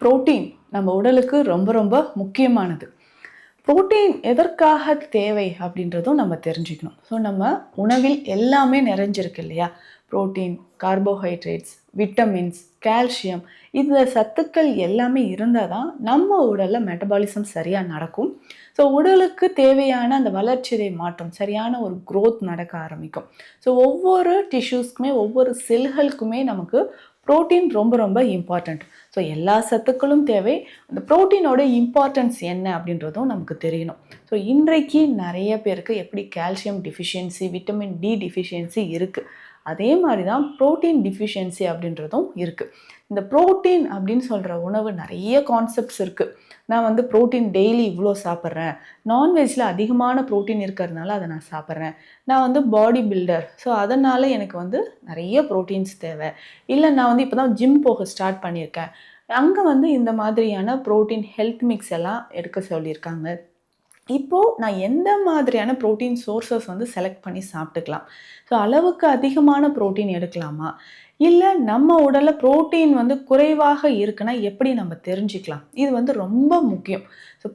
Protein நம்ம உடலுக்கு ரொம்ப ரொம்ப முக்கியமானது. புரோட்டீன் எதற்காக தேவை அப்படின்றதும் நம்ம தெரிஞ்சுக்கணும். ஸோ நம்ம உணவில் எல்லாமே நிறைஞ்சிருக்கு இல்லையா? புரோட்டீன் கார்போஹைட்ரேட்ஸ் விட்டமின்ஸ் கால்சியம் இந்த சத்துக்கள் எல்லாமே இருந்தால் தான் நம்ம உடலில் மெட்டபாலிசம் சரியாக நடக்கும். ஸோ உடலுக்கு தேவையான அந்த வளர்ச்சிதை மாற்றம். சரியான ஒரு க்ரோத் நடக்க ஆரம்பிக்கும். ஸோ ஒவ்வொரு டிஷ்யூஸ்க்குமே ஒவ்வொரு செல்களுக்குமே நமக்கு புரோட்டீன் ரொம்ப ரொம்ப இம்பார்ட்டண்ட் ஸோ எல்லா சத்துக்களும் தேவை. அந்த புரோட்டீனோட இம்பார்ட்டன்ஸ் என்ன அப்படின்றதும் நமக்கு தெரியணும். ஸோ இன்றைக்கு நிறைய பேருக்கு எப்படி calcium deficiency vitamin D deficiency இருக்குது அதே மாதிரி தான் புரோட்டீன் டிஃபிஷியன்சி அப்படின்றதும் இருக்குது இந்த புரோட்டீன் அப்படின்னு சொல்கிற உணவு நிறைய கான்செப்ட்ஸ் இருக்குது நான் வந்து புரோட்டீன் டெய்லி இவ்வளோ சாப்பிட்றேன். நான்வெஜ்ஜில் அதிகமான ப்ரோட்டீன் இருக்கிறதுனால அதை நான் சாப்பிட்றேன். நான் வந்து பாடி பில்டர் ஸோ அதனால் எனக்கு வந்து நிறைய ப்ரோட்டீன்ஸ் தேவை. இல்லை நான் வந்து இப்போ தான் ஜிம் போக ஸ்டார்ட் பண்ணியிருக்கேன். அங்கே வந்து இந்த மாதிரியான புரோட்டீன் ஹெல்த் மிக்ஸ் எல்லாம் எடுக்க சொல்லியிருக்காங்க. இப்போது நான் எந்த மாதிரியான புரோட்டீன் சோர்சஸ் வந்து செலக்ட் பண்ணி சாப்பிட்டுக்கலாம்? ஸோ அளவுக்கு அதிகமான புரோட்டீன் எடுக்கலாமா? இல்லை நம்ம உடலில் புரோட்டீன் வந்து குறைவாக இருக்குன்னா எப்படி நம்ம தெரிஞ்சுக்கலாம்? இது வந்து ரொம்ப முக்கியம். ஸோ